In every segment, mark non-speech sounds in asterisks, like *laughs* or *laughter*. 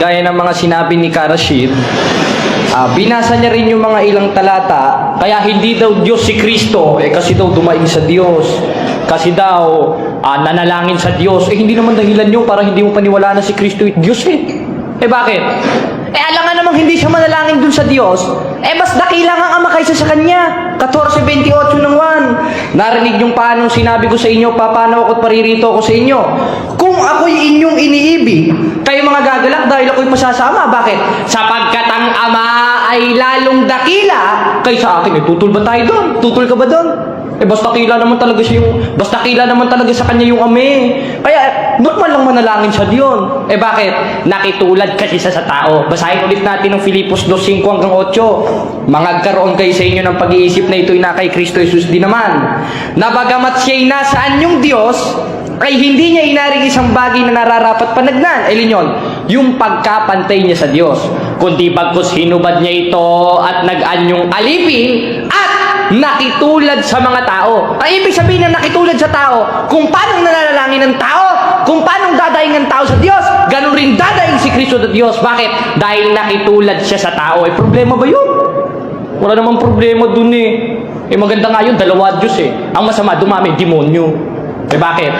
gaya ng mga sinabi ni Karashid, ah, binasa niya rin yung mga ilang talata, kaya hindi daw Diyos si Kristo, eh kasi daw dumaing sa Diyos. Kasi daw, ah, nanalangin sa Diyos. Eh hindi naman dahilan yun para hindi mo paniwala na si Kristo ay Diyos eh. Eh bakit? Eh alam nga namang hindi siya manalangin dun sa Diyos. Eh mas dakila nga ama kaysa sa Kanya. 14.28 ng 1. Narinig yung paanong sinabi ko sa inyo, papanaw ako't paririto ako sa inyo. Kung ako'y inyong iniibig, kayo mga gagalak dahil ako'y masasama. Bakit? Sapagkat ang ama ay lalong dakila kaysa akin. Eh, tutul ba tayo doon? Tutul ka ba doon? Eh basta kila naman talaga siya yung basta kila naman talaga sa kanya yung ame. Kaya ba't man lang manalangin siya diyon? Eh bakit? Nakitulad kasi sa sa tao. Basahin ulit natin ng Filipos 2:5 hanggang 8. Mangagkaroon kayo sa inyo ng pag-iisip na ito'y na kay Kristo Jesus din naman. Na bagamat siya'y nasaan yung Diyos, ay hindi niya inaring isang bagay na nararapat panagnan. Eh linyon, yung pagkapantay niya sa Diyos. Kundi bagkus hinubad niya ito at nag-anyong alipin at nakitulad sa mga tao. Ang ibig sabihin ng nakitulad sa tao, kung paano nananalangin ng tao, kung paano dadaing ng tao sa Diyos, ganun rin dadaing si Kristo sa Diyos. Bakit? Dahil nakitulad siya sa tao. Eh, problema ba yun? Wala namang problema dun eh. Eh, maganda nga yun, dalawa Diyos eh. Ang masama, dumami, demonyo. Eh bakit?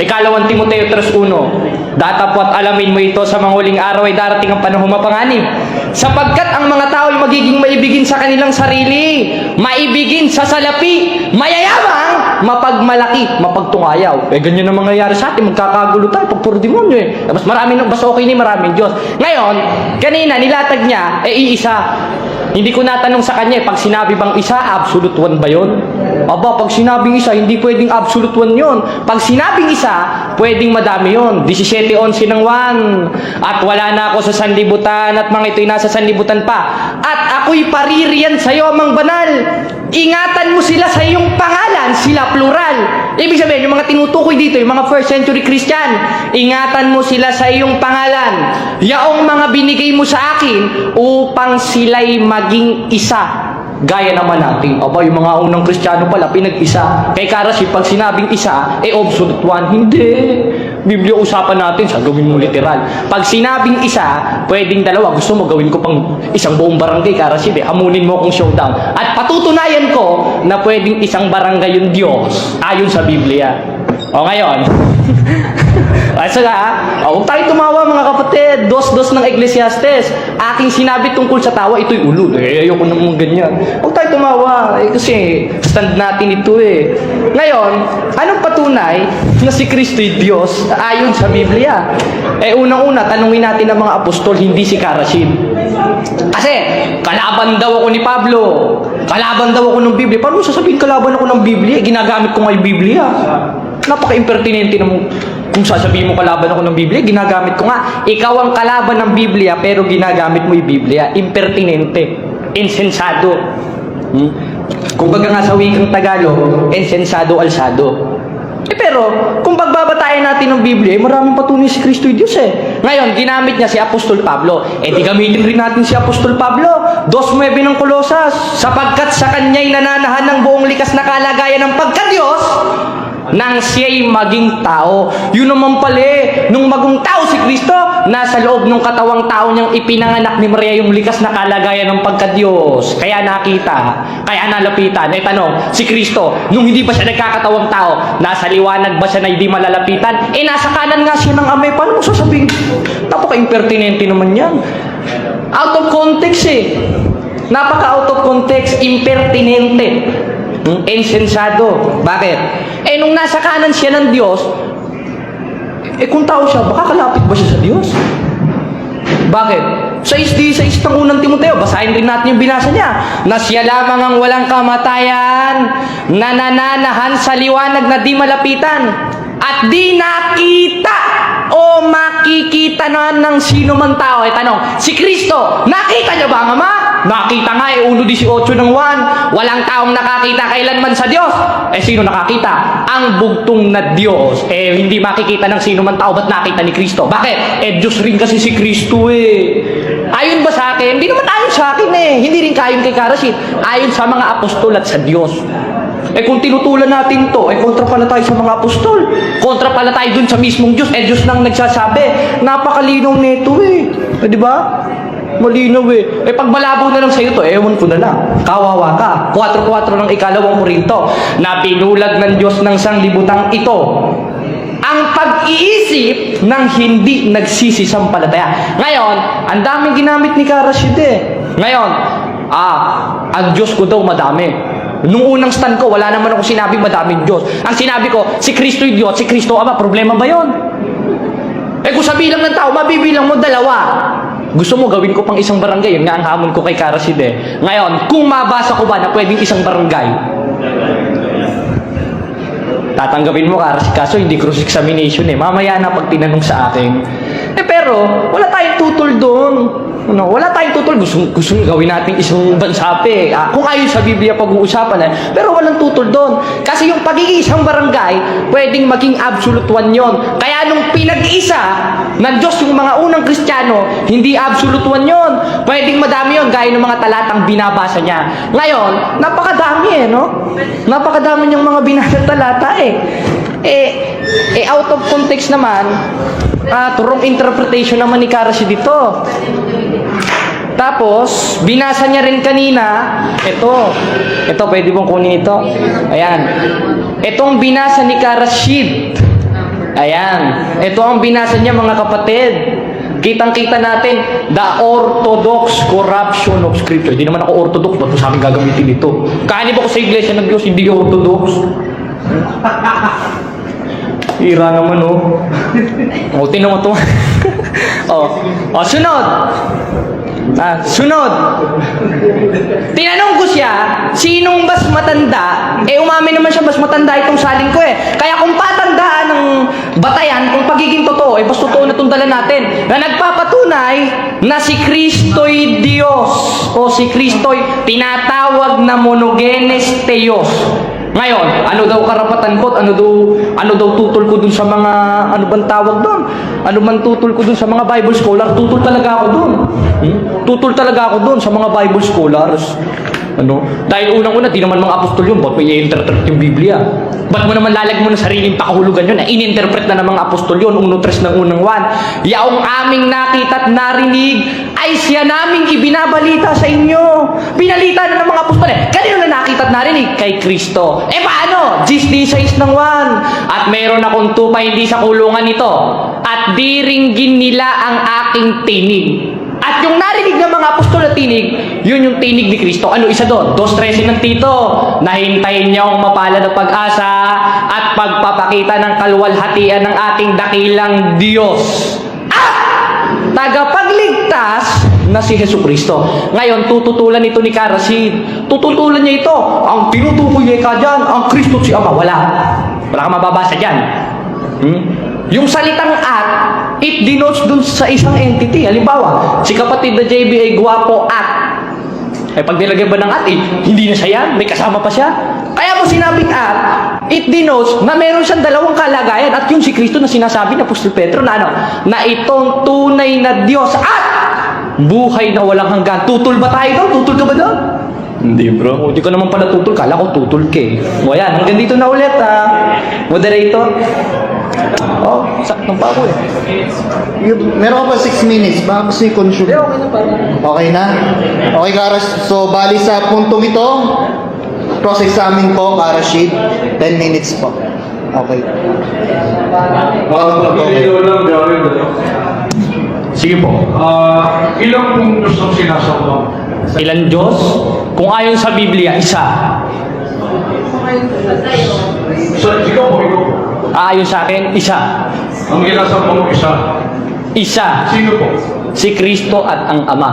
Ikalawang Timoteo 3.1 Datapot alamin mo ito sa mga huling araw ay darating ang panahon mapanganib. Sapagkat ang mga tao ay magiging maibigin sa kanilang sarili, maibigin sa salapi, mayayamang, mapagmalaki, mapagtungayaw. Eh ganyan ang mangyayari sa atin, magkakagulo tayo pag puro demonyo eh. Mas marami, mas okay ni maraming Diyos. Ngayon, kanina nilatag niya, eh iisa. Hindi ko natanong sa kanya, eh, pag sinabi bang isa, absolute one ba yun? Aba, pag sinabing isa, hindi pwedeng absolute one yun. Pag sinabing isa, pwedeng madami yun. 17-11 ng 1. At wala na ako sa sanlibutan at mga ito'y nasa sanlibutan pa. At ako'y paririyan sa'yo, amang banal. Ingatan mo sila sa iyong pangalan, sila plural. Ibig sabihin, yung mga tinutukoy dito, yung mga first century Christian, ingatan mo sila sa iyong pangalan. Yaong mga binigay mo sa akin upang sila'y maging isa. Gaya naman natin. Aba, yung mga unang Kristiyano pala, pinag-isa. Kay Karashi, pag sinabing isa, eh absolute one. Hindi. Biblia usapan natin, sa gawin mo literal. Pag sinabing isa, pwedeng dalawa. Gusto mo gawin ko pang isang buong barangay, Karashi, eh. Hamunin mo akong showdown. At patutunayan ko na pwedeng isang barangay yung Diyos, ayon sa Biblia. O ngayon, *laughs* Asa na ha? O, huwag tayo tumawa mga kapatid. Dos-dos ng Ecclesiastes. Aking sinabi tungkol sa tawa, ito'y ulo. Eh, ayoko naman ganyan. Huwag tayo tumawa. Eh, kasi stand natin ito eh. Ngayon, anong patunay na si Kristo'y Diyos ayon sa Biblia? Eh, unang-una, tanungin natin ang mga apostol, hindi si Karashid. Kasi, kalaban daw ako ni Pablo. Kalaban daw ako ng Biblia. Paano sasabihin kalaban ako ng Biblia? Eh, Ginagamit ko nga yung Biblia. Napaka-impertinente naman kung sasabihin mo kalaban ako ng Biblia, ginagamit ko nga. Ikaw ang kalaban ng Biblia, pero ginagamit mo yung Biblia. Impertinente. Insensado. Hmm? Kung baga nga sa wikang Tagalog, insensado alsado. Eh pero, kung pagbabatayan natin ng Biblia, eh, maraming patunay si Kristo Diyos eh. Ngayon, ginamit niya si Apostol Pablo. Eh di gamitin rin natin si Apostol Pablo. 2.9 ng Kolosas. Sapagkat sa kanya'y nananahan ng buong likas na kalagayan ng pagka-Diyos, nang siya'y maging tao. Yun naman pala eh, nung maging tao si Kristo, nasa loob ng katawang tao niyang ipinanganak ni Maria yung likas na kalagayan ng pagka-Diyos. Kaya nakita, kaya nalapitan. Eh tanong, si Kristo, nung hindi pa siya nagkakatawang tao, nasa liwanag ba siya na hindi malalapitan? Eh nasa kanan nga siya ng amay. Paano mo sasabihin? Napaka-impertinente naman yan. Out of context eh. Napaka out of context, impertinente. Hmm? Insensado. Bakit? Eh, nung nasa kanan siya ng Diyos, eh kung tao siya, baka kalapit ba siya sa Diyos? Bakit? Sa isdi, sa ng unang Timoteo, basahin rin natin yung binasa niya, na siya lamang ang walang kamatayan, nanananahan sa liwanag na di malapitan, at di nakita o makikita na ng sino man tao. Eh, tanong, si Kristo, nakita niyo ba ang Ama? Nakita nga eh, 1.18 ng 1. Walang taong nakakita kailanman sa Diyos. Eh, sino nakakita? Ang bugtong na Diyos. Eh, hindi makikita ng sino man tao, ba't nakita ni Kristo? Bakit? Eh, Diyos rin kasi si Kristo eh. Ayon ba sa akin? Hindi naman ayon sa akin eh. Hindi rin kayon kay Karasit. Ayon sa mga apostol at sa Diyos. Eh kung tinutulan natin to, eh kontra pala tayo sa mga apostol. Kontra pala tayo dun sa mismong Diyos. Eh Diyos nang nagsasabi. Napakalinaw nito eh. Eh di ba? Malinaw eh. Eh pag malabo na lang sa'yo to, ewan ko na lang. Kawawa ka. 4-4 ng ikalawang Korinto. Na pinulag ng Diyos ng sanglibutang ito ang pag-iisip ng hindi nagsisisampalataya. Ngayon, ang daming ginamit ni Karashid eh. Ngayon, ah, ang Diyos ko daw madami. Nung unang stand ko, wala naman ako sinabing madaming Diyos. Ang sinabi ko, si Kristo yung Diyos, si Kristo Ama, problema ba yon? Eh kung sa bilang ng tao, mabibilang mo dalawa. Gusto mo gawin ko pang isang barangay, yun nga ang hamon ko kay Karasid eh. Ngayon, kung mabasa ko ba na pwedeng isang barangay, tatanggapin mo Karasid, kaso hindi cross-examination eh. Mamaya na pag tinanong sa akin. Eh pero, wala tayong tutol doon. Ano, wala tayong tutol. Gusto, gusto gawin natin isang bansape. Ah, kung ayon sa Biblia pag-uusapan eh. Pero walang tutol doon. Kasi yung pagiging isang barangay, pwedeng maging absolute one yon. Kaya nung pinag-isa ng Diyos yung mga unang Kristiyano, hindi absolute one yon. Pwedeng madami yon gaya ng mga talatang binabasa niya. Ngayon, napakadami eh, no? Napakadami niyang mga binasa talata eh. Eh, eh out of context naman, ah, turong interpretation naman ni Karashi dito. Tapos, binasa niya rin kanina, ito, ito, pwede mong kunin ito. Ayan. Itong binasa ni Karashid. Ayan. Ito ang binasa niya mga kapatid. Kitang-kita natin, the orthodox corruption of scripture. Hindi naman ako orthodox, ba't sa amin gagamitin ito? Kaanib ako sa iglesia ng Diyos, hindi orthodox. *laughs* Ira naman, oh. O, tinan mo to. *laughs* oh. O, sunod. Ah, sunod. Tinanong ko siya, sinong mas matanda? Eh, umamin naman siya, mas matanda itong saling ko eh. Kaya kung patandaan ng batayan, kung pagiging totoo, eh, mas totoo na itong dala natin. Na nagpapatunay na si Kristo'y Diyos o si Kristo'y tinatawag na monogenes Theos. Ngayon, ano daw karapatan ko ano daw ano daw tutol ko dun sa mga ano bang tawag doon? Ano man tutol ko dun sa mga Bible scholar? Tutol talaga ako dun. Hmm? Tutol talaga ako dun sa mga Bible scholars. Ano? Dahil unang-una, di naman mga apostol yun. Ba't may i-interpret yung Biblia? Ba't mo naman lalag mo na sariling pakahulugan yun? Na in-interpret na ng mga apostol yun, uno tres ng unang one. Yaong aming nakita at narinig ay siya naming ibinabalita sa inyo. Binalita na ng mga apostol eh. Kanino na nakita at narinig? Kay Kristo. Eh paano? Gisnisais ng one. At meron akong tupa hindi sa kulungan ito. At diringgin nila ang aking tinig. At yung narinig ng mga apostol na tinig, yun yung tinig ni Kristo. Ano isa doon? 2.13 ng Tito. Nahintayin niya ang mapala ng pag-asa at pagpapakita ng kalwalhatian ng ating dakilang Diyos. Tagapagligtas na si Heso Kristo. Ngayon, tututulan ito ni Karasid. Tututulan niya ito. Ang tinutukoy niya ka dyan, ang Kristo si Ama. Wala. Wala kang mababasa dyan. Hmm? Yung salitang at, it denotes dun sa isang entity. Halimbawa, si kapatid na JB ay guwapo at. Eh pag nilagay ba ng at, eh, hindi na siya yan, may kasama pa siya. Kaya mo sinabing at, it denotes na meron siyang dalawang kalagayan at yung si Kristo na sinasabi ni Apostol Pedro na ano, na itong tunay na Diyos at buhay na walang hanggan. Tutol ba tayo doon? Tutol ka ba doon? Hindi bro. Hindi ka naman pala tutol. Kala ko tutol ka eh. O yan, hanggang dito na ulit ha. Moderator. Oh, saktong pa ako eh. Yung, meron ka pa 6 minutes, baka gusto yung consume. Hindi, okay na pa. Okay na? Okay, Karas. So, bali sa puntong ito, cross-examine po, Karashid. 10 minutes po. Okay. Lang gawin ano? Sige po. Ah, ilang pong Diyos ang sinasamba? Ilan Diyos? Kung ayon sa Biblia, isa. So, ikaw po, ikaw po. Ayon sa akin, isa. Ang sinasamba mo isa. Isa. Sino po? Si Kristo at ang Ama.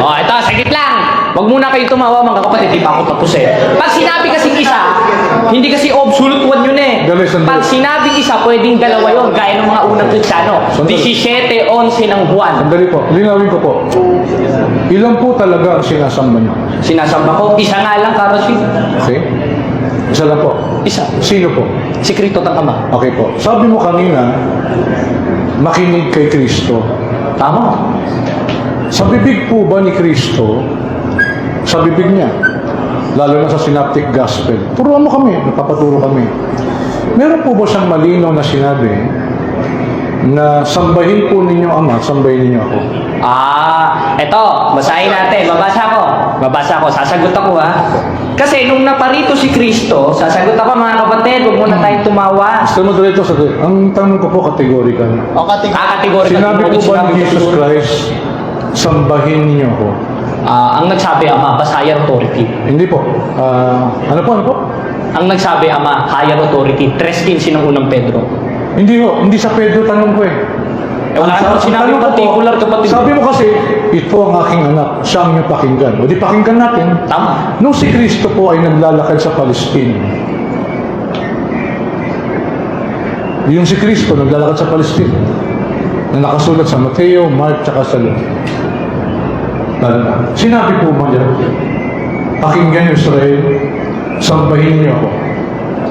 Oh, ito, saglit lang. Huwag muna kayo tumawa mga kapatid, di pa ako tapos eh. Pag sinabi kasing isa, hindi kasi absolute one yun eh. Pag sinabing isa, pwedeng dalawa yun, gaya ng mga unang Kristiyano. Sandali. 17-11 ng Juan. Sandali po, linawin ko po. Ilan po talaga ang sinasamba niyo? Sinasamba ko, isa nga lang, Karashi. Okay? Isa lang po. Isa. Sino po? Si Kristo at ang Ama. Okay po. Sabi mo kanina, makinig kay Kristo. Tama. Sa bibig po ba ni Kristo, sa bibig niya, lalo na sa synoptic gospel. Turuan mo kami, napapaturo kami. Meron po ba siyang malinaw na sinabi na sambahin po ninyo Ama, sambahin ninyo ako? Ah, eto, basahin natin. Babasa ko. Babasa ko. Sasagot ako ha. Kasi nung naparito si Kristo, sasagot ako mga kapatid, huwag muna tayong tumawa. Gusto mo dito sa Ang tanong ko po kategorikal. O katig- Ah, kategorika. Sinabi po ba ni ko Jesus. Christ, sambahin ninyo ako? Ah, ang nagsabi ama, higher authority. Hindi po. Ah, ano po, ano po? Ang nagsabi ama, higher authority. 3.15 ng unang Pedro. Hindi ho, hindi sa Pedro tanong ko eh. Eh, wala naman sa- sinabi particular kapatid. Sabi mo kasi, ito ang aking anak, siya ang inyong pakinggan. O di pakinggan natin. Tama. Nung si Kristo po ay naglalakad sa Palestine, yung si Kristo naglalakad sa Palestine, na nakasulat sa Mateo, Mark, tsaka sa Luke. Tanda. Sinabi po mo niya, pakinggan niyo Israel, sambahin niyo ako.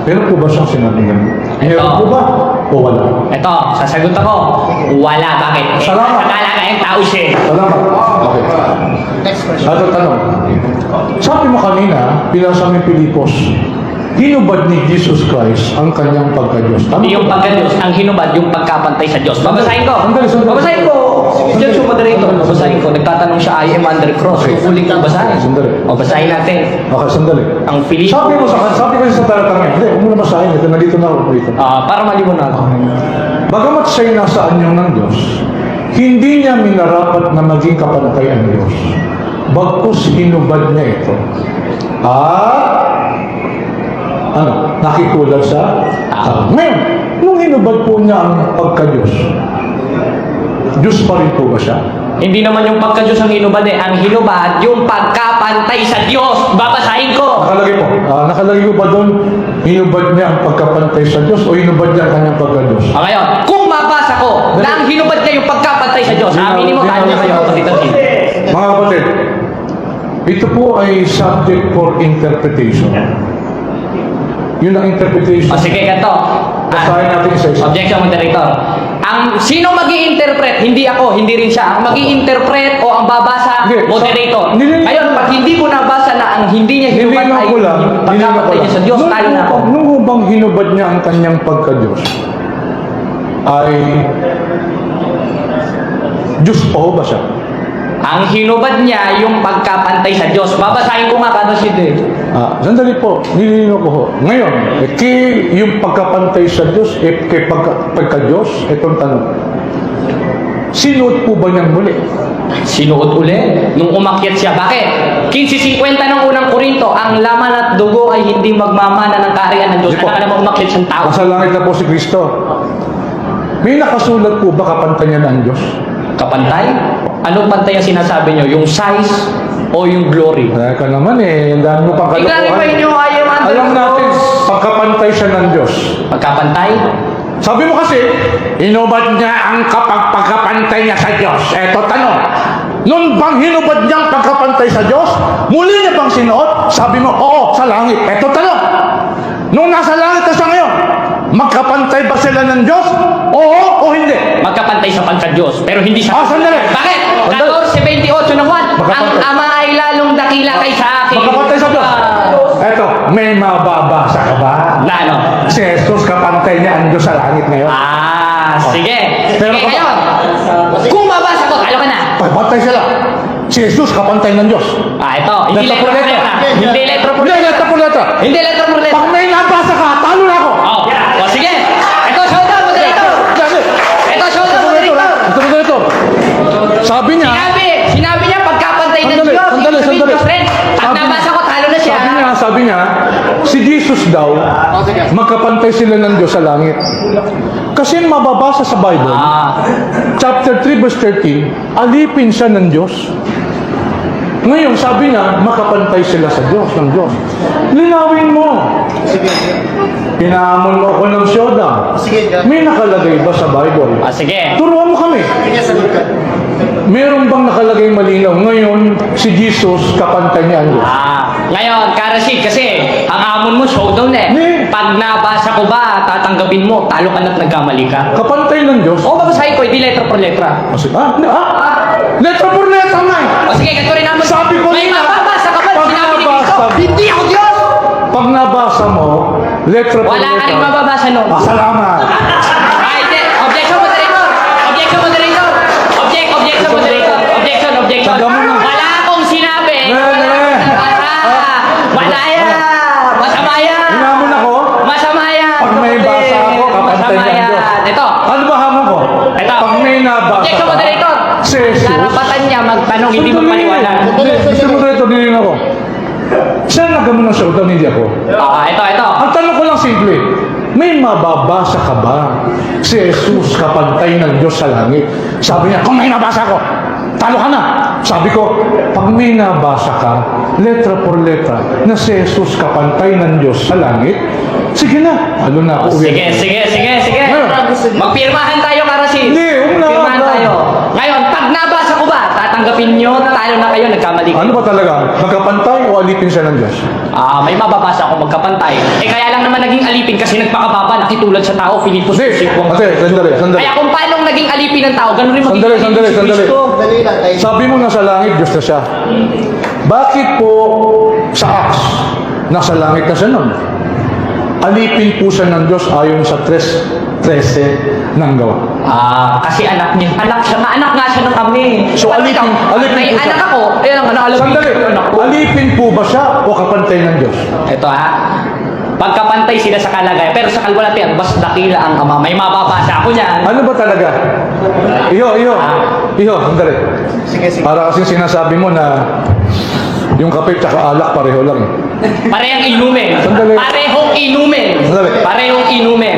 Pero po ba siyang sinabi ganun? Meron Ito. po ba? O wala? Eto, sasagot ako. Wala, bakit? Eh, Salamat. Akala ka yung tao siya. Salamat. Okay. Next question. Ano tanong? Sabi mo kanina, pinasa mo yung Pilipos, hinubad ni Jesus Christ ang kanyang pagka-Diyos. Tama? Yung pagka-Diyos, ang hinubad yung pagkapantay sa Diyos. Babasahin ko. Sandali, sandali. Babasahin ko. Diyan sa moderator, babasahin ko. Nagtatanong siya, I am under cross. Okay. Kukuling ko basahin. Sandali. O, basahin natin. Okay, sandali. Ang Filipo. Sabi mo sa sabi ko sa talatang hindi, huwag mo na basahin. Ito, nandito na ako dito. Ah, para maliwanag. Bagamat siya'y nasa anyong ng Diyos, hindi niya minarapat na maging kapantay ang Diyos. Bagkus hinubad niya ito. At ano, nakikulag sa tao. Ngayon, nung hinubad po niya ang pagka-Diyos, Diyos pa rin po ba siya? Hindi naman yung pagka-Diyos ang hinubad eh. Ang hinubad, yung pagkapantay sa Diyos. Babasahin ko. Nakalagay po. Ah, nakalagay po ba doon, hinubad niya ang pagkapantay sa Diyos o hinubad niya ang kanyang pagka-Diyos? Ah, ngayon, kung mabasa ko na ang hinubad niya yung pagkapantay sa Diyos, aminin mo, tayo niya kayo, kapatid ang. Mga kapatid, ito po ay subject for interpretation. Yun ang interpretation. O sige, ganito. Basahin natin isa-isa. Objection, moderator. Ang sino mag interpret hindi ako, hindi rin siya. Ang mag interpret o ang babasa, Hindi, moderator. sa- nililinaw- Ngayon, pag hindi ko nabasa na ang hindi niya hinubad Nilinaw ay ko lang. ko lang. niya sa Diyos, Nung tayo na upang- Nung ubang hinubad niya ang kanyang pagka-Diyos, ay Diyos ho ba siya? Ang hinubad niya yung pagkapantay sa Diyos. Babasahin ko nga kada si Dave. Ah, sandali po, nililinaw ko ho. Ngayon, eh, kay yung pagkapantay sa Diyos, eh, kay pagka, pagka-Diyos, itong tanong. Sinuot po ba niyang muli? Sinuot uli nung umakyat siya. Bakit? 15.50 ng unang Korinto, ang laman at dugo ay hindi magmamana ng kaharian ng Diyos. Hindi po. Ano naman umakyat siyang tao? Nasa langit na po si Kristo. May nakasulat po ba kapantay niya ng Diyos? Kapantay? Anong pantay ang sinasabi nyo? Yung size o yung glory? Kaya ka naman eh, ang dami mo pang I-clarify nyo, I am under Alam natin, pagkapantay siya ng Diyos. Pagkapantay? Sabi mo kasi, inubad niya ang kapag pagkapantay niya sa Diyos. Eto tanong, noon bang hinubad niya ang pagkapantay sa Diyos? Muli niya bang sinuot? Sabi mo, oo, sa langit. Eto tanong, nung nasa langit na siya ngayon, magkapantay ba sila ng Diyos? Oo o hindi? Magkapantay sa pagka-Diyos, pero hindi sa... Ah, sandali. Bakit? Sandali. 14.28 ng 1. Ang Magkapantay. ama ay lalong dakila kaysa akin. Magkapantay sa Diyos. Ah, Eto, may mababasa ka ba? na ano? Si Jesus kapantay niya ang Diyos sa langit ngayon. Ah, sige. Pero sige, kung- ngayon. Kung mabasa ko, talo ka na. Pagpantay sila. Si Jesus kapantay ng Diyos. Ah, ito. Hindi Letra letra por letra. letra. Hindi letra por Hindi, letra. letra po letra. Hindi letra por letra. Pag may nabasa ka, talo na ako. Oh, oh sige. Ito, showdown, moderator. Kasi, Ito, showdown, moderator. ito, ito, ito. Sabi niya, Sinabi, niya pagkapantay ng Diyos. sandali, Ibig sabihin, sandali. Pag Sabi- nabasa ko, talo na siya. sabi niya, sabi niya, si Jesus daw, magkapantay sila ng Diyos sa langit. Kasi mababasa sa Bible, Ah, chapter 3 verse 13, alipin siya ng Diyos. Ngayon, sabi niya, makapantay sila sa Diyos, ng Diyos. Linawin mo. Sige. Pinahamon mo ako ng syoda. Sige, God. May nakalagay ba sa Bible? ah, sige. Turuan mo kami. Sige. Meron bang nakalagay malinaw? Ngayon, si Jesus, kapantay niya ang Diyos. Ah, ngayon, Karasid, kasi ang amon mo, showdown eh. Hindi. Pag nabasa ko ba, tatanggapin mo, talo ka na't nagkamali ka. Kapantay ng Diyos. O, babasahin ko, hindi letra por letra. Kasi, ah, hindi, ah, Letra por letra nga eh. O sige, ganito rin naman. Sabi ko May na- mababasa ka ba? Pag Sinabi ni Cristo, nabasa- hindi ako Diyos! Pag nabasa mo, letra por Wala letra. ka rin mababasa nun. Ah, salamat. Ay, hindi. Objection, moderator! Objection, moderator! Object, objection, moderator! Objection, objection! Taga mo na. Wala akong sinabi! Ne, ne. Ah, Wala yan! Masama yan! Hinamon ako. Masama yan! Pag may basa ako, kapantay Masama ng yan! Diyos. Ito. Ano ba hamon ko? Ito. Pag may nabasa Objection, ka, moderator! Si Jesus. Karapatan niya magtanong, hindi magpaniwalag. Hindi, Mr. Moderator, dinilin ako. Siya nagamo ng showdown, hindi ako. Ah, ito, ito. Ang tanong ko lang simple, may mababasa ka ba si Jesus kapantay ng Diyos sa langit? Sabi niya, kung may nabasa ko, talo ka na. Sabi ko, pag may nabasa ka, letra por letra, na si Jesus kapantay ng Diyos sa langit, sige na. Ano na ako? Sige, sige, sige, sige. Ano? Magpirmahan tayo, Karasin. Hindi, huwag na, Magpirmahan tayo. Ngayon, tatanggapin nyo, talo na kayo, nagkamali kayo. Ano ba talaga? Magkapantay o alipin siya ng Diyos? Ah, may mababasa ako magkapantay. Eh kaya lang naman naging alipin kasi nagpakababa, nakitulad sa tao, Filipos Hindi, 2:5. kasi, sandali, sandali. Kaya kung paano naging alipin ng tao, ganun rin maging Sandali, alipin sandali, si sandali. Kristo. Sabi mo nasa langit, Diyos na siya. Bakit po sa Acts, nasa langit na siya nun? Alipin po siya ng Diyos ayon sa 3.13 ng gawa. Ah, kasi anak niya, anak siya, nga, anak nga siya ng kami. So, alipin- pag alipin may po siya. anak ako, ayun ang alam Sandali, anak ko. alipin po ba siya o kapantay ng Diyos? Ito ha, pagkapantay sila sa kalagayan, pero sa kalwalatian, bas dakila ang ama. May mababasa ako niyan. Ano ba talaga? Iyo, iyo. Iyo, sandali. Sige, sige. Para kasi sinasabi mo na yung kape tsaka alak pareho lang. eh. Parehong inumin. Sandali. Parehong inumin. Sandali. Parehong inumin.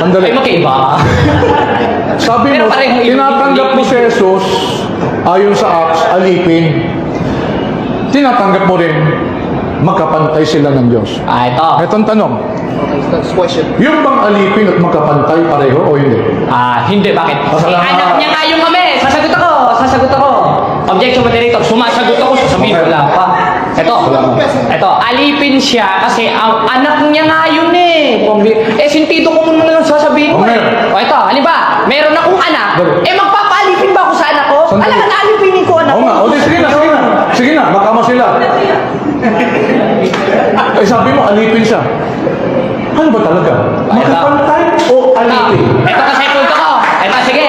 Sandali. Ay, magkaiba. *laughs* Sabi mo, tinatanggap mo si Jesus ayon sa Acts, alipin. Tinatanggap mo rin, magkapantay sila ng Diyos. Ah, ito. Itong tanong, Okay, yung bang alipin at magkapantay pareho o hindi? Ah, hindi. Bakit? Ah, Eh, anak niya nga yung kami. Sasagot ako. Sasagot ako. Objection moderator. Sumasagot ako. Sasabihin Okay. wala pa. Ito. Ito. Alipin siya kasi ang anak niya nga yun eh. Eh, sintido ko muna lang sasabihin Okay. eh. O ito. Halimbawa, meron akong anak. Eh, magpapaalipin ba ako sa anak ko? Alam na, alipinin ko anak Oo ko. nga, o di, sige na, sige na. Sige na, magkama sila. Eh sabi mo, alipin siya. Ano ba talaga? Magkapantay o alipin? Ito, kasi punto ko. Ito, sige.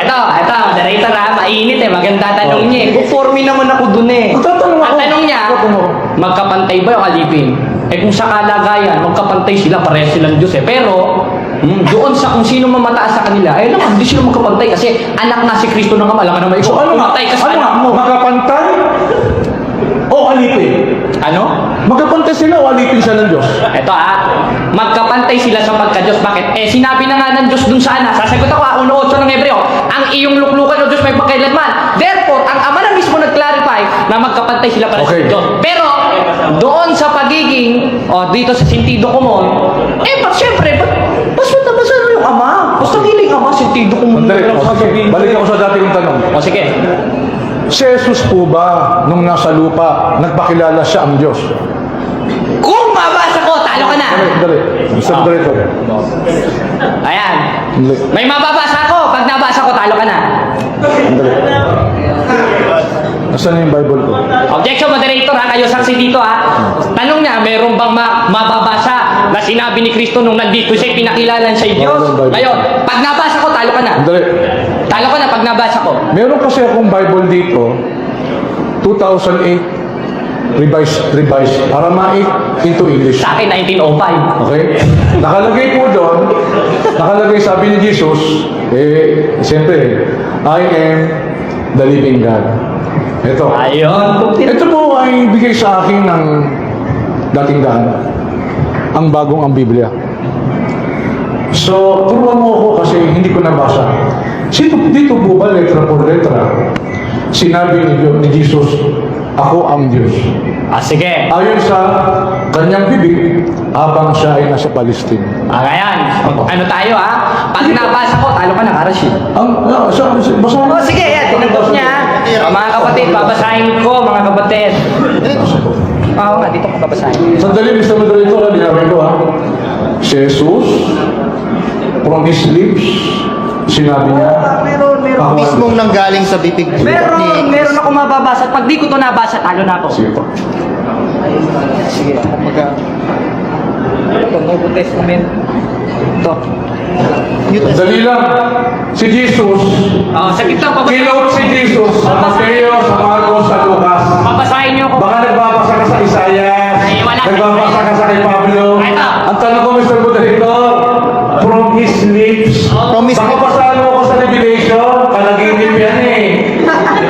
Ito, ito, moderator ha. Mainit eh. Maganda tanong niya eh. Conforme naman ako dun eh. Magtatanong ako. Ang tanong niya, Magtatanong ako. magkapantay ba yung alipin? Eh kung sa kalagayan, magkapantay sila, parehas silang Diyos eh. Pero, hmm, doon sa kung sino mamataas sa kanila, eh naman, hindi sila magkapantay kasi anak na si Kristo ng Ama. Alam ka naman ikaw, So ano nga? pumatay ka sa Ano nga? anak mo. Magkapantay o alipin? Ano? Magkapantay sila o alipin siya ng Diyos? Ito ah, magkapantay sila sa pagka-Diyos. Bakit? Eh, sinabi na nga ng Diyos dun sa anak. Sasagot ako, ah, 1.8 ng Hebreo, ang iyong luklukan o Diyos may pagkailanman. Therefore, ang Ama na mismo nag-clarify na magkapantay sila para Okay. sa Diyos. Pero, doon sa pagiging, o dito sa sentido komon, eh, ba't syempre, ba't, ba't nabasa mo yung Ama? Basta giling Ama, sentido komon. Sandali, lang o sige, sasabihin. balik ako sa dati kong tanong. O sige. Si Jesus po ba, nung nasa lupa, nagpakilala siya ang Diyos? Kung mabasa ko, talo ka na. Dali, dali. Mr. Moderator. Ayan. Dali. May mababasa ko. Pag nabasa ko, talo ka na. Dali. Nasaan na yung Bible ko? Objection moderator ha, kayo saksi dito ha. Tanong niya, meron bang ma- mababasa na sinabi ni Kristo nung nandito siya, pinakilalan siya Diyos? Ngayon, pag nabasa ko, talo ka na. Dali. Talo ka na pag nabasa ko. Meron kasi akong Bible dito, 2008, revised, revised, Aramaic into English. Sa akin, 1905. Okay? Nakalagay po doon, nakalagay sabi ni Jesus, eh, siyempre, I am the living God. Ito. Ayun. Ito po ay bigay sa akin ng dating daan. Ang bagong ang Biblia. So, turuan mo ako kasi hindi ko nabasa. Sito, dito po ba letra por letra? Sinabi ni, ni Jesus, ako ang Diyos. Ah, sige. Ayon sa kanyang bibig, habang siya ay nasa Palestine. Ah, ngayon. Ano tayo ha? Pag nabasa ko, talo ka na, Karashi. Ang, ah, sa, sa, basa O sige, yan. Tinagos niya. ha? Mga kapatid, babasahin ko, mga kapatid. Oo nga, dito ko babasahin. Sandali, Mr. Moderator, linawin ko ha. Si Jesus, from his lips, sinabi niya, meron. mismong nanggaling sa bibig Meron, meron ako mababasa. Pag di ko to nabasa, talo na ako. Sige po. Sige, ako mag- Ito, Nuevo Testament. Ito. New Testament. Dali lang. Si Jesus, Oh, sa gitna, babasa- kinote si Jesus sa Mateo, sa Marcos, sa Lucas. babasahin niyo ako. Baka nagbabasa ka sa Isaiah. Nagbabasa ka sa kay Pablo. Ang tanong ko, Mr. Moderator, from his lips. From his Baka basahan mo ako sa Revelation, panaginip yan eh.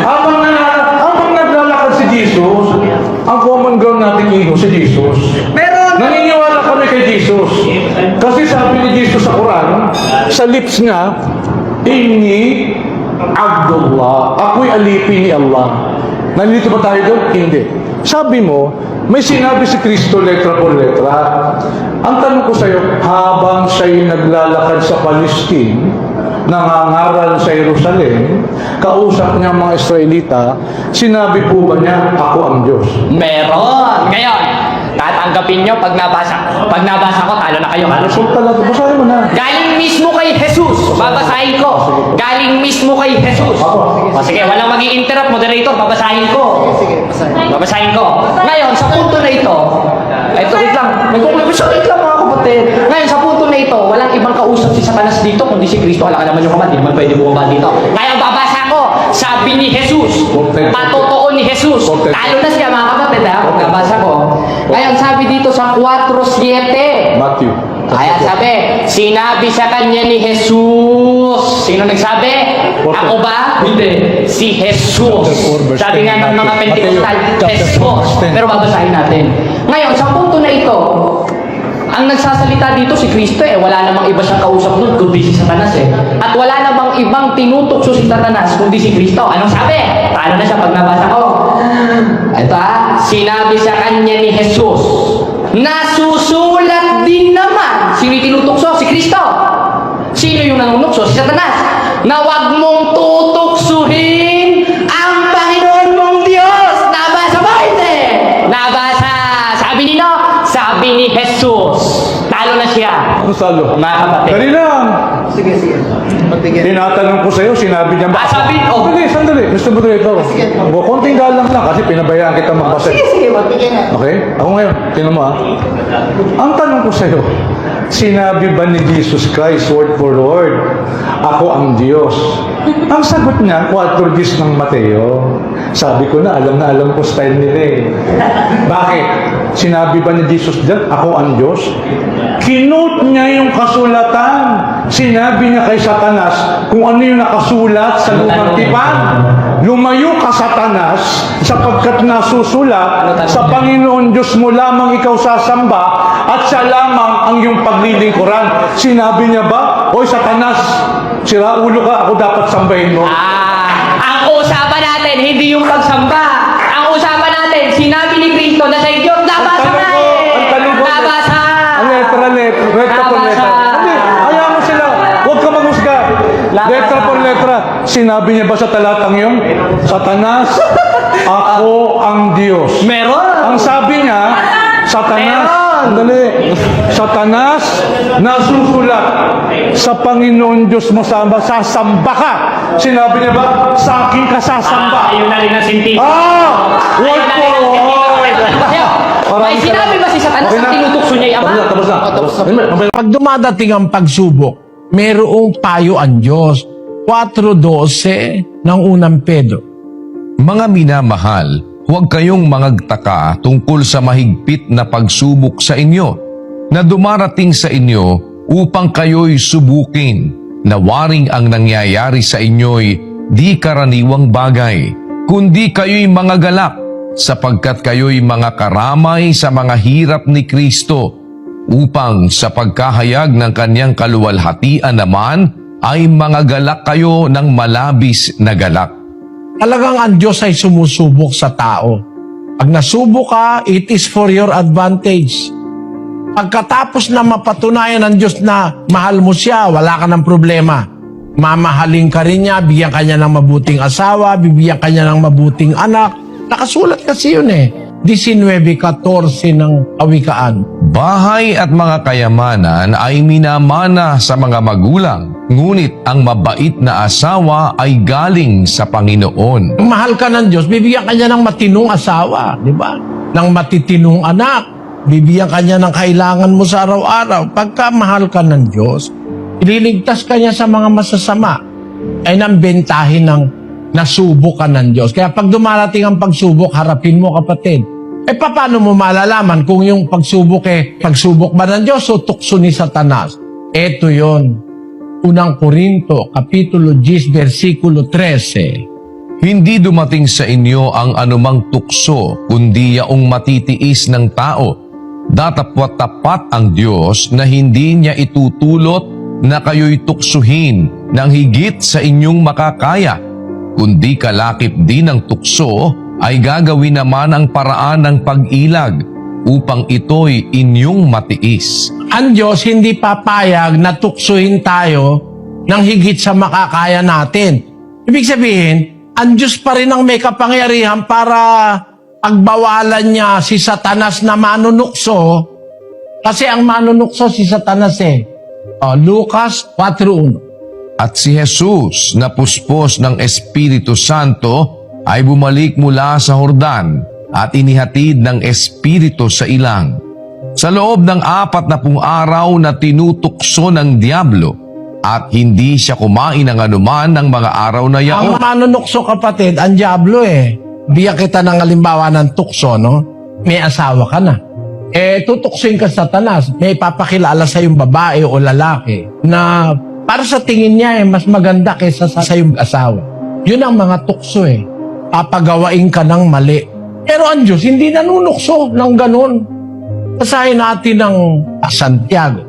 habang, na, habang naglalakad si Jesus, ang common ground natin iho si Jesus. Meron! Naniniwala kami kay Jesus. Kasi sabi ni Jesus sa Quran, sa lips niya, Inni Abdullah. Ako'y alipin ni Allah. Nandito ba tayo doon? Hindi. Sabi mo, may sinabi si Kristo letra por letra. Ang tanong ko sa iyo, habang siya'y naglalakad sa Palestine, nangangaral sa Jerusalem, kausap niya ang mga Israelita, sinabi po ba niya, ako ang Diyos? Meron! Ngayon, tatanggapin nyo pag nabasa. Pag nabasa ko, talo na kayo. Ano so talaga? Basahin mo na. Galing mismo kay Jesus. Babasahin ko. Galing mismo kay Jesus. O sige, walang mag interrupt moderator. Babasahin ko. Babasahin ko. Ngayon, sa punto na ito, ito, wait lang. May conclusion, wait lang mga kapatid. Ngayon, sa punto na ito, walang ibang kausap si Satanas dito, kundi si Kristo. Wala ka naman yung kapatid, man pwede bumaba dito. Ngayon, babasa ko. Sabi ni Jesus. Patotoo ni Jesus. Talo na siya mga kapatid, ha? Kung nabasa ko. Ngayon, sabi dito sa 4.7. Matthew. Kaya sabi, sinabi sa kanya ni Jesus. Sino nagsabi? Ako ba? Hindi. Si Jesus. Sabi nga ng mga Pentecostal, Jesus. Pero babasahin natin. Ngayon, sa punto na ito, ang nagsasalita dito si Kristo eh, wala namang iba siyang kausap nun, kundi si Satanas eh. At wala namang ibang tinutukso si Satanas, kundi si Kristo. Anong sabi? Paano na siya pag nabasa ko? Ito ah, sinabi sa kanya ni Jesus, nasusulat din naman. Sino yung tinutukso? Si Kristo. Sino yung nanunukso? Si Satanas. Na wag mong tutuksuhin ang Panginoon mong Diyos. Nabasa mo hindi? Nabasa. Sabi ni no? Sabi ni Jesus. Talo na siya. Ano salo? Mga kapatid. Dali lang. Sige, sige. Magbigyan. Tinatanong ko sa'yo, sinabi niya ba? Ah, sabi- oh. Sandali, sandali. Mr. Moderator. Sige. O, konting galang lang kasi pinabayaan kita magbasa. Sige, sige, magbigyan na. Okay? Ako ngayon, tingnan mo ah. Ang tanong ko sa'yo, sinabi ba ni Jesus Christ, word for word, ako ang Diyos? Ang sagot niya, 4 Gs ng Mateo. Sabi ko na, alam na alam ko style nila eh. Bakit? Sinabi ba ni Jesus dyan, ako ang Diyos? Kinote niya yung kasulatan. Sinabi niya kay Satanas kung ano yung nakasulat sa lumang tipan. Lumayo ka, Satanas, sapagkat nasusulat, sa Panginoon Diyos mo lamang ikaw sasamba, at siya lamang ang iyong paglilingkuran. Sinabi niya ba, Oy, Satanas, sira ulo ka, ako dapat sambahin mo. Ah, ang usapan natin, hindi yung pagsamba. Ang usapan natin, sinabi ni Kristo na sa Diyos, nabasa Ang na tanong ko, eh. ang tanong ko, Nabasa. Ang letra, letra, letra por Nabasa. letra. Hindi, hayaan mo sila. Huwag ka maghusga. Nabasa. Letra por letra. Sinabi niya ba sa talatang yun? Satanas, ako ang Diyos. Meron. Ang sabi niya, Satanas, dali, Satanas, nasusulat sa Panginoon Diyos mo samba, sasamba ka. Sinabi niya ba, sa akin ka sasamba. Ah, ayun na rin ang sinti. Ah! Word for word! Maraming sinabi ba si Satanas ang tinutukso niya Tapos na, ama? tapos na. tapos na. Pag dumadating ang pagsubok, mayroong payo ang Diyos. 4.12 ng unang Pedro. Mga minamahal, huwag kayong mangagtaka tungkol sa mahigpit na pagsubok sa inyo na dumarating sa inyo upang kayo'y subukin na waring ang nangyayari sa inyo'y di karaniwang bagay, kundi kayo'y mga galak sapagkat kayo'y mga karamay sa mga hirap ni Kristo upang sa pagkahayag ng kanyang kaluwalhatian naman ay mga galak kayo ng malabis na galak. Talagang ang Diyos ay sumusubok sa tao. Pag nasubok ka, it is for your advantage. Pagkatapos na mapatunayan ng Diyos na mahal mo siya, wala ka ng problema. Mamahalin ka rin niya, bigyan ka niya ng mabuting asawa, bibigyan ka niya ng mabuting anak. Nakasulat kasi yun eh. 19.14 ng kawikaan. Bahay at mga kayamanan ay minamana sa mga magulang Ngunit ang mabait na asawa ay galing sa Panginoon. Kung mahal ka ng Diyos, bibigyan ka niya ng matinong asawa, di ba? Ng matitinong anak. Bibigyan ka niya ng kailangan mo sa araw-araw. Pagka mahal ka ng Diyos, ililigtas ka niya sa mga masasama. Ay nang bentahin ng nasubok ka ng Diyos. Kaya pag dumarating ang pagsubok, harapin mo kapatid. Eh paano mo malalaman kung yung pagsubok eh, pagsubok ba ng Diyos o tukso ni Satanas? Ito yon. Unang Korinto, Kapitulo 10, versikulo 13. Hindi dumating sa inyo ang anumang tukso, kundi yaong matitiis ng tao. Datapwat tapat ang Diyos na hindi niya itutulot na kayo'y tuksuhin ng higit sa inyong makakaya. Kundi kalakip din ng tukso ay gagawin naman ang paraan ng pag-ilag upang ito'y inyong matiis. Ang Diyos hindi papayag na tuksuhin tayo ng higit sa makakaya natin. Ibig sabihin, ang Diyos pa rin ang may kapangyarihan para pagbawalan niya si Satanas na manunukso kasi ang manunukso si Satanas eh. Oh, Lucas 4.1 At si Jesus na puspos ng Espiritu Santo ay bumalik mula sa Hordan at inihatid ng Espiritu sa ilang. Sa loob ng apat na pung araw na tinutukso ng Diablo at hindi siya kumain ng anuman ng mga araw na Ang yaon. manunukso kapatid, ang Diablo eh. Biyak kita ng halimbawa ng tukso, no? May asawa ka na. Eh, tutuksoin ka sa tanas. May papakilala sa yung babae o lalaki na para sa tingin niya eh, mas maganda kaysa sa, sa yung asawa. Yun ang mga tukso eh. Papagawain ka ng mali. Pero ang Diyos, hindi nanunukso ng ganun. Basahin natin ng Santiago.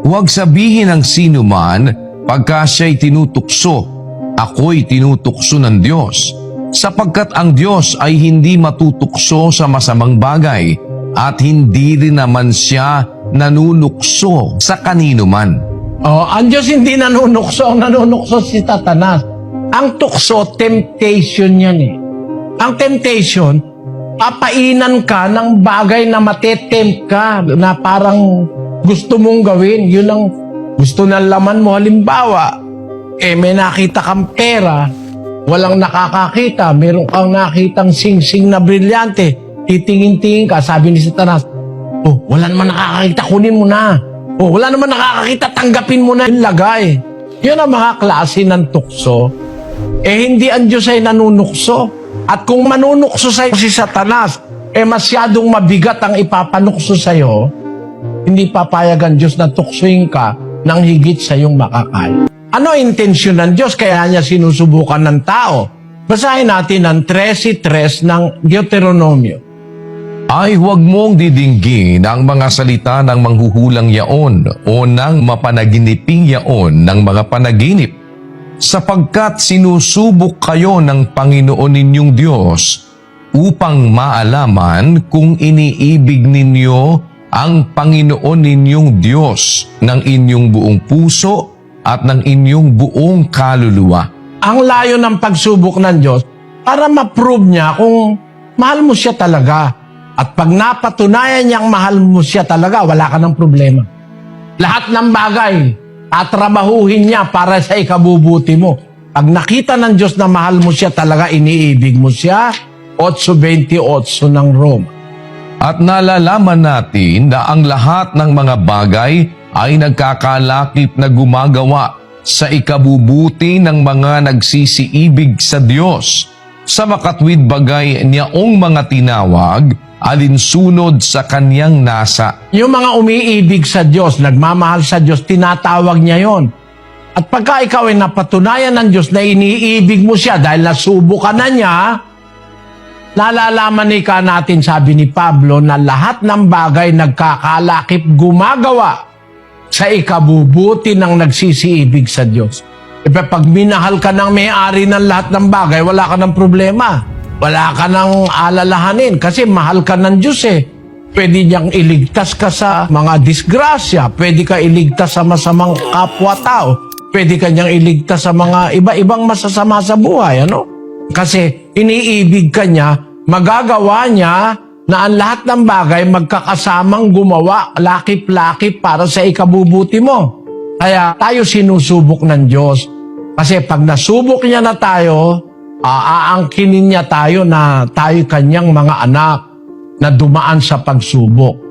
Huwag sabihin ng sino man pagka siya'y tinutukso, ako'y tinutukso ng Diyos. Sapagkat ang Diyos ay hindi matutukso sa masamang bagay at hindi rin naman siya nanunukso sa kanino man. Oh, ang Diyos hindi nanunukso, ang nanunukso si Satanas. Ang tukso, temptation yan eh. Ang temptation, papainan ka ng bagay na matetempt ka, na parang gusto mong gawin. Yun ang gusto ng laman mo. Halimbawa, eh may nakita kang pera, walang nakakakita, meron kang nakitang sing-sing na brilyante, titingin-tingin ka, sabi ni Satanas, oh, wala naman nakakakita, kunin mo na. Oh, wala naman nakakakita, tanggapin mo na yung lagay. Yun ang mga klase ng tukso. Eh, hindi ang Diyos ay nanunukso. At kung manunukso sa'yo si Satanas, eh masyadong mabigat ang ipapanukso sa'yo, hindi papayag ang Diyos na tuksoin ka ng higit sa iyong makakaya. Ano intensyon ng Diyos kaya niya sinusubukan ng tao? Basahin natin ang 13.3 ng Deuteronomio. Ay huwag mong didinggin ang mga salita ng manghuhulang yaon o ng mapanaginiping yaon ng mga panaginip sapagkat sinusubok kayo ng Panginoon ninyong Diyos upang maalaman kung iniibig ninyo ang Panginoon ninyong Diyos ng inyong buong puso at ng inyong buong kaluluwa. Ang layo ng pagsubok ng Diyos para ma-prove niya kung mahal mo siya talaga. At pag napatunayan niyang mahal mo siya talaga, wala ka ng problema. Lahat ng bagay, tatrabahuhin niya para sa ikabubuti mo. Pag nakita ng Diyos na mahal mo siya talaga, iniibig mo siya, 8.28 ng Rome. At nalalaman natin na ang lahat ng mga bagay ay nagkakalakip na gumagawa sa ikabubuti ng mga nagsisiibig sa Diyos. Sa makatwid bagay niyaong mga tinawag, alinsunod sa kanyang nasa. Yung mga umiibig sa Diyos, nagmamahal sa Diyos, tinatawag niya yon. At pagka ikaw ay napatunayan ng Diyos na iniibig mo siya dahil nasubo ka na niya, nalalaman ni ka natin, sabi ni Pablo, na lahat ng bagay nagkakalakip gumagawa sa ikabubuti ng nagsisiibig sa Diyos. E pag minahal ka ng may-ari ng lahat ng bagay, wala ka ng problema. Wala ka nang alalahanin kasi mahal ka ng Diyos eh. Pwede niyang iligtas ka sa mga disgrasya. Pwede ka iligtas sa masamang kapwa-tao. Pwede ka niyang iligtas sa mga iba-ibang masasama sa buhay. Ano? Kasi iniibig ka niya, magagawa niya na ang lahat ng bagay magkakasamang gumawa lakip-lakip para sa ikabubuti mo. Kaya tayo sinusubok ng Diyos. Kasi pag nasubok niya na tayo, ah, aangkinin niya tayo na tayo kanyang mga anak na dumaan sa pagsubok.